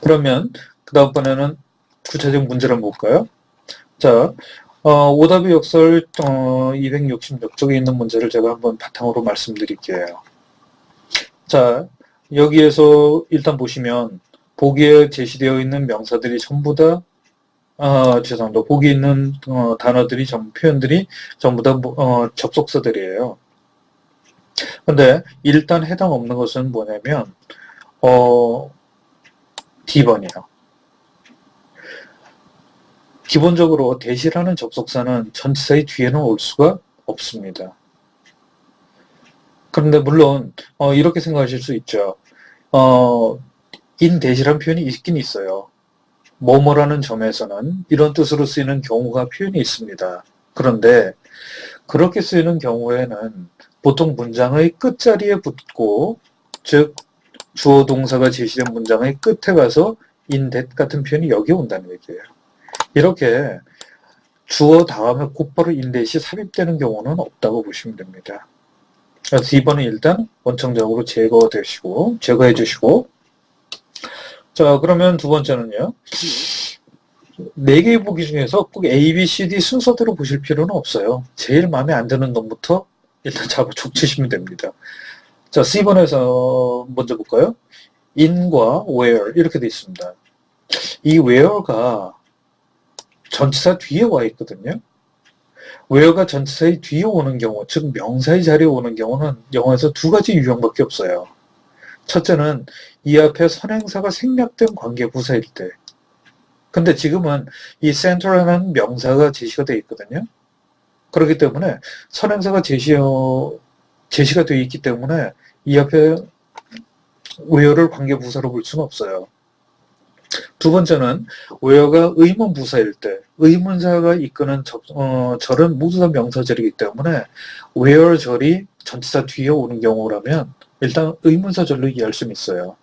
그러면 그 다음번에는 구체적 문제를 볼까요? 자, 어, 오답의 역설 어, 266쪽에 있는 문제를 제가 한번 바탕으로 말씀드릴게요. 자, 여기에서 일단 보시면 보기에 제시되어 있는 명사들이 전부 다 아, 죄송합니다. 보기에 있는 어, 단어들이 전 표현들이 전부 다 뭐- 어, 접속사들이에요. 근데 일단 해당 없는 것은 뭐냐면 어, D번이에요. 기본적으로 대시라는 접속사는 전치사의 뒤에는 올 수가 없습니다. 그런데 물론 어, 이렇게 생각하실 수 있죠. 어, 인 대시란 표현이 있긴 있어요. 뭐뭐라는 점에서는 이런 뜻으로 쓰이는 경우가 표현이 있습니다. 그런데 그렇게 쓰이는 경우에는 보통 문장의 끝자리에 붙고 즉 주어 동사가 제시된 문장의 끝에 가서 인댓 같은 표현이 여기에 온다는 얘기예요. 이렇게 주어 다음에 곧바로 인댓이 삽입되는 경우는 없다고 보시면 됩니다. 그래서 이번은 일단 원청적으로 제거되시고 제거해 주시고 자 그러면 두 번째는요. 네 개의 보기 중에서 꼭 A, B, C, D 순서대로 보실 필요는 없어요. 제일 마음에 안 드는 놈부터 일단 잡아 족치시면 됩니다. 자, C번에서 먼저 볼까요? in과 where 이렇게 돼 있습니다. 이 where가 전치사 뒤에 와 있거든요. where가 전치사의 뒤에 오는 경우, 즉 명사의 자리에 오는 경우는 영어에서 두 가지 유형밖에 없어요. 첫째는 이 앞에 선행사가 생략된 관계 부사일 때. 근데 지금은 이 center라는 명사가 제시가 되어 있거든요. 그렇기 때문에 선행사가 제시어, 제시가 되어 있기 때문에 이 앞에 where를 관계 부사로 볼 수는 없어요. 두 번째는 where가 의문 부사일 때 의문사가 이끄는 접, 어, 절은 모두 다 명사절이기 때문에 where 절이 전치사 뒤에 오는 경우라면 일단 의문사절로 이해할 수는 있어요.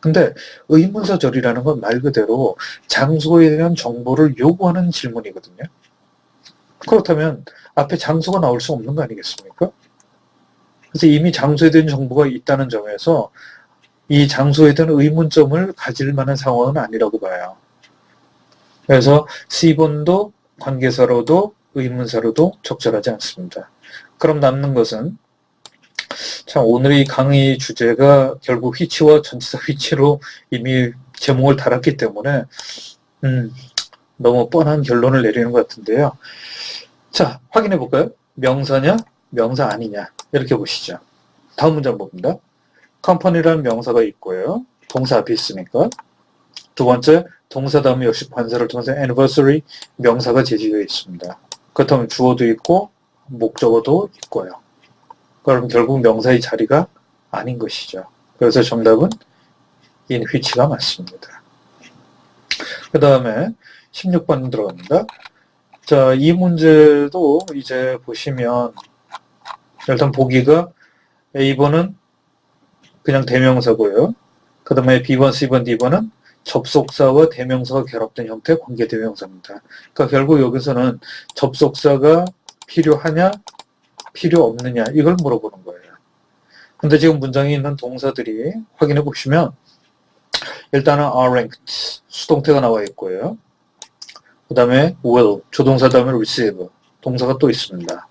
근데 의문사절이라는 건 말 그대로 장소에 대한 정보를 요구하는 질문이거든요. 그렇다면 앞에 장소가 나올 수 없는 거 아니겠습니까? 그래서 이미 장소에 대한 정보가 있다는 점에서 이 장소에 대한 의문점을 가질 만한 상황은 아니라고 봐요. 그래서 C번도 관계사로도 의문사로도 적절하지 않습니다. 그럼 남는 것은 참 오늘의 강의 주제가 결국 휘치와 전치사 휘치로 이미 제목을 달았기 때문에 음, 너무 뻔한 결론을 내리는 것 같은데요. 자, 확인해 볼까요? 명사냐, 명사 아니냐 이렇게 보시죠. 다음 문장 봅니다. 컴퍼니라는 명사가 있고요. 동사 앞에 있으니까. 두 번째, 동사 다음에 역시 관사를 통해서 anniversary 명사가 제시되어 있습니다. 그렇다면 주어도 있고 목적어도 있고요. 그럼 결국 명사의 자리가 아닌 것이죠. 그래서 정답은 in which가 맞습니다. 그 다음에 16번 들어갑니다. 자, 이 문제도 이제 보시면 일단 보기가 A번은 그냥 대명사고요. 그 다음에 B번, C번, D번은 접속사와 대명사가 결합된 형태의 관계 대명사입니다. 그러니까 결국 여기서는 접속사가 필요하냐, 필요 없느냐 이걸 물어보는 거예요. 근데 지금 문장에 있는 동사들이 확인해 보시면 일단은 are ranked 수동태가 나와 있고요. 그 다음에 will 조동사 다음에 receive 동사가 또 있습니다.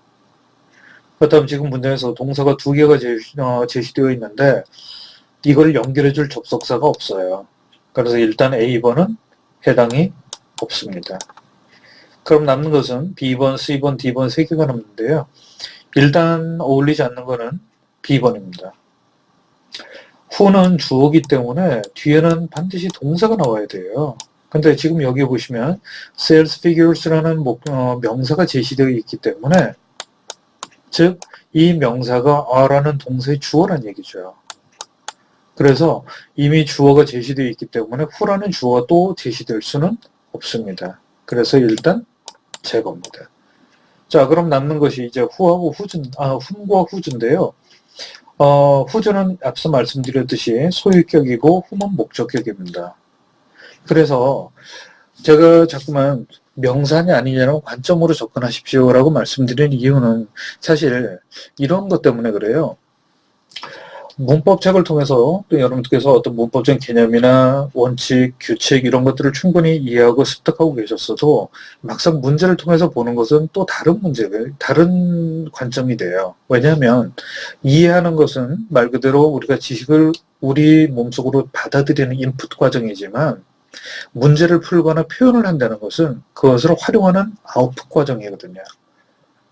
그렇다면 지금 문장에서 동사가 두 개가 제시, 어, 제시되어 있는데 이걸 연결해 줄 접속사가 없어요. 그래서 일단 A번은 해당이 없습니다. 그럼 남는 것은 B번, C번, D번 세 개가 남는데요. 일단 어울리지 않는 것은 B번입니다. 후는 주어기 때문에 뒤에는 반드시 동사가 나와야 돼요. 근데 지금 여기 보시면 sales figures라는 목- 어, 명사가 제시되어 있기 때문에 즉 이 명사가 are라는 동사의 주어란 얘기죠. 그래서 이미 주어가 제시되어 있기 때문에 후라는 주어가 또 제시될 수는 없습니다. 그래서 일단 제거입니다. 자, 그럼 남는 것이 이제 후하고 후준, 아, 훈과 후준인데요. 어, 후준은 앞서 말씀드렸듯이 소유격이고 후는 목적격입니다. 그래서 제가 자꾸만 명사냐 아니냐는 관점으로 접근하십시오라고 말씀드린 이유는 사실 이런 것 때문에 그래요. 문법책을 통해서 또 여러분들께서 어떤 문법적 개념이나 원칙, 규칙 이런 것들을 충분히 이해하고 습득하고 계셨어도 막상 문제를 통해서 보는 것은 또 다른 문제가 다른 관점이 돼요. 왜냐하면 이해하는 것은 말 그대로 우리가 지식을 우리 몸속으로 받아들이는 인풋 과정이지만 문제를 풀거나 표현을 한다는 것은 그것을 활용하는 아웃풋 과정이거든요.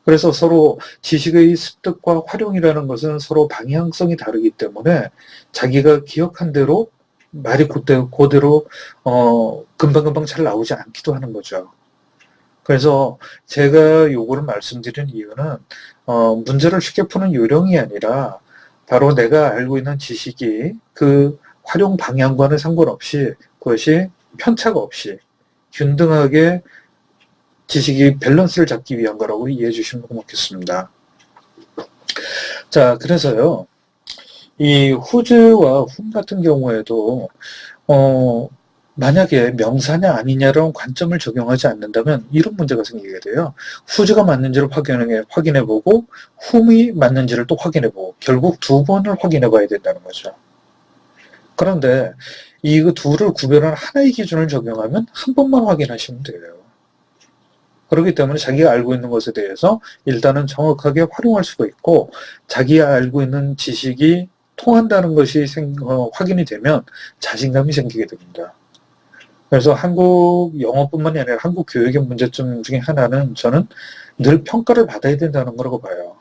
그래서 서로 지식의 습득과 활용이라는 것은 서로 방향성이 다르기 때문에 자기가 기억한 대로 말이 그대로, 그대로 어, 금방금방 잘 나오지 않기도 하는 거죠. 그래서 제가 요거를 말씀드린 이유는 어, 문제를 쉽게 푸는 요령이 아니라 바로 내가 알고 있는 지식이 그 활용 방향과는 상관없이 그것이 편차가 없이 균등하게 지식이 밸런스를 잡기 위한 거라고 이해해 주시면 고맙겠습니다. 자, 그래서요, 이 후즈와 훔 같은 경우에도, 어, 만약에 명사냐 아니냐라는 관점을 적용하지 않는다면 이런 문제가 생기게 돼요. 후즈가 맞는지를 확인해, 확인해보고, 훔이 맞는지를 또 확인해보고, 결국 두 번을 확인해봐야 된다는 거죠. 그런데 이 둘을 구별하는 하나의 기준을 적용하면 한 번만 확인하시면 돼요. 그렇기 때문에 자기가 알고 있는 것에 대해서 일단은 정확하게 활용할 수가 있고 자기가 알고 있는 지식이 통한다는 것이 생, 어, 확인이 되면 자신감이 생기게 됩니다. 그래서 한국 영어뿐만이 아니라 한국 교육의 문제점 중에 하나는 저는 늘 평가를 받아야 된다는 거라고 봐요.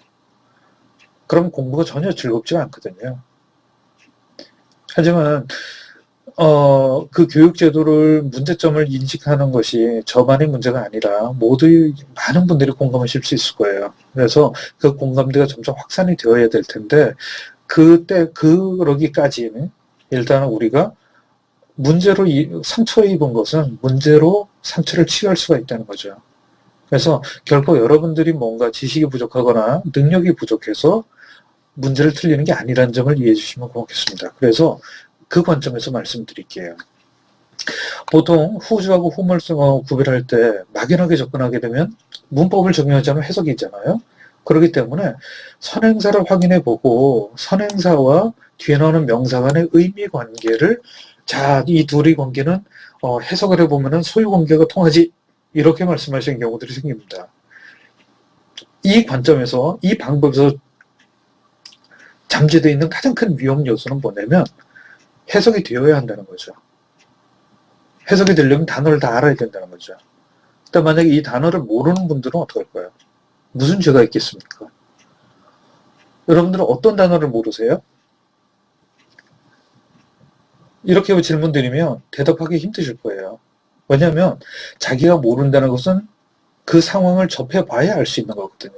그럼 공부가 전혀 즐겁지가 않거든요. 하지만 어, 그 교육제도를 문제점을 인식하는 것이 저만의 문제가 아니라 모두 많은 분들이 공감하실 수 있을 거예요. 그래서 그 공감대가 점점 확산이 되어야 될 텐데, 그때, 그러기까지는 일단은 우리가 문제로 이, 상처 입은 것은 문제로 상처를 치유할 수가 있다는 거죠. 그래서 결코 여러분들이 뭔가 지식이 부족하거나 능력이 부족해서 문제를 틀리는 게 아니라는 점을 이해해 주시면 고맙겠습니다. 그래서 그 관점에서 말씀드릴게요. 보통 후주하고 후물 어, 구별할 때 막연하게 접근하게 되면 문법을 적용하지 않으면 해석이 있잖아요. 그렇기 때문에 선행사를 확인해 보고 선행사와 뒤에 나오는 명사 간의 의미 관계를 자, 이 둘의 관계는 어, 해석을 해보면 소유 관계가 통하지 이렇게 말씀하시는 경우들이 생깁니다. 이 관점에서 이 방법에서 잠재되어 있는 가장 큰 위험 요소는 뭐냐면 해석이 되어야 한다는 거죠. 해석이 되려면 단어를 다 알아야 된다는 거죠. 일단 만약에 이 단어를 모르는 분들은 거예요? 무슨 죄가 있겠습니까? 여러분들은 어떤 단어를 모르세요? 이렇게 질문 드리면 대답하기 힘드실 거예요. 왜냐하면 자기가 모른다는 것은 그 상황을 접해봐야 알 수 있는 거거든요.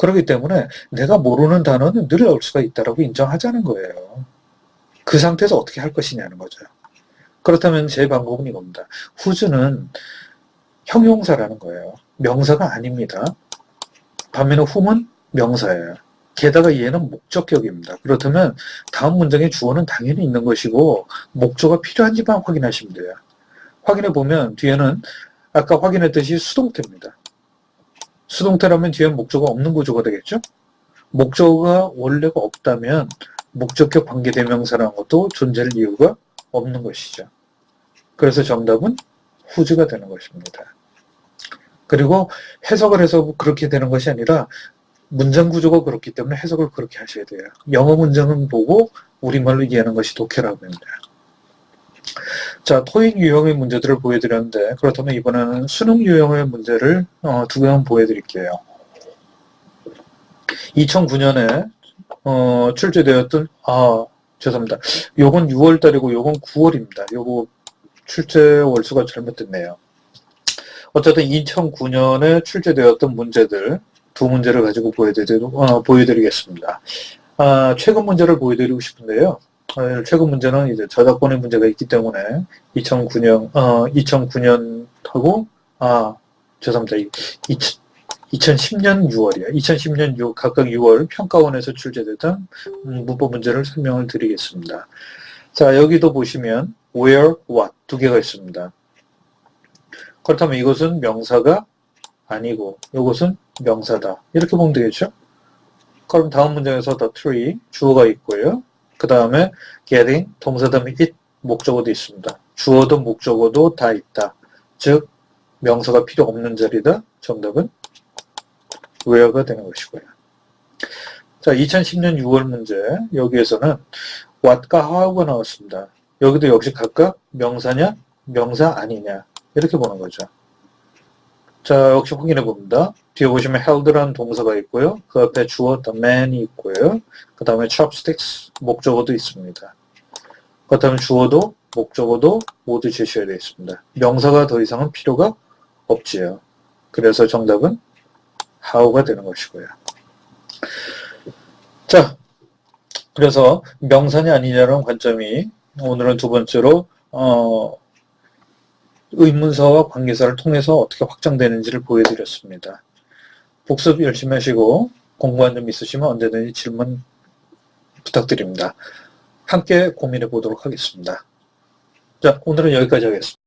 그렇기 때문에 내가 모르는 단어는 늘 나올 수가 있다고 인정하자는 거예요. 그 상태에서 어떻게 할 것이냐는 거죠. 그렇다면 제 방법은 이겁니다. 후즈는 형용사라는 거예요. 명사가 아닙니다. 반면에 훔은 명사예요. 게다가 얘는 목적격입니다. 그렇다면 다음 문장의 주어는 당연히 있는 것이고 목조가 필요한지만 확인하시면 돼요. 확인해 보면 뒤에는 아까 확인했듯이 수동태입니다. 수동태라면 뒤에 목조가 없는 구조가 되겠죠? 목조가 원래가 없다면 목적격 관계대명사라는 것도 존재할 이유가 없는 것이죠. 그래서 정답은 후즈가 되는 것입니다. 그리고 해석을 해서 그렇게 되는 것이 아니라 문장 구조가 그렇기 때문에 해석을 그렇게 하셔야 돼요. 영어 문장은 보고 우리말로 이해하는 것이 독해라고 합니다. 자, 토익 유형의 문제들을 보여드렸는데 그렇다면 이번에는 수능 유형의 문제를 어, 두 개만 보여드릴게요. 2009년에 어, 출제되었던, 아, 죄송합니다. 요건 6월달이고 요건 9월입니다. 요거 출제 월수가 잘못됐네요. 어쨌든 2009년에 출제되었던 문제들 두 문제를 가지고 보여드리, 어, 보여드리겠습니다. 아, 최근 문제를 보여드리고 싶은데요. 어, 최근 문제는 이제 저작권의 문제가 있기 때문에 2009년, 어, 2009년 하고, 아, 죄송합니다. 2010년 6월이에요. 2010년 6, 각각 6월 평가원에서 출제됐던 음, 문법 문제를 설명을 드리겠습니다. 자, 여기도 보시면 where, what 두 개가 있습니다. 그렇다면 이것은 명사가 아니고 이것은 명사다. 이렇게 보면 되겠죠? 그럼 다음 문장에서 the tree 주어가 있고요. 그 다음에 getting 동사다음에 it 목적어도 있습니다. 주어도 목적어도 다 있다. 즉 명사가 필요 없는 자리다. 정답은 where가 되는 것이고요. 자, 2010년 6월 문제 여기에서는 what과 how가 나왔습니다. 여기도 역시 각각 명사냐 명사 아니냐 이렇게 보는 거죠. 자, 역시 확인해 봅니다. 뒤에 보시면 held라는 동사가 있고요. 그 앞에 주어 the man이 있고요. 그 다음에 chopsticks 목적어도 있습니다. 그렇다면 주어도 목적어도 모두 제시가 되어 있습니다. 명사가 더 이상은 필요가 없지요. 그래서 정답은 how가 되는 것이고요. 자, 그래서 명사냐 아니냐라는 관점이 오늘은 두 번째로 어, 의문사와 관계사를 통해서 어떻게 확장되는지를 보여드렸습니다. 복습 열심히 하시고 공부한 점 있으시면 언제든지 질문 부탁드립니다. 함께 고민해 보도록 하겠습니다. 자, 오늘은 여기까지 하겠습니다.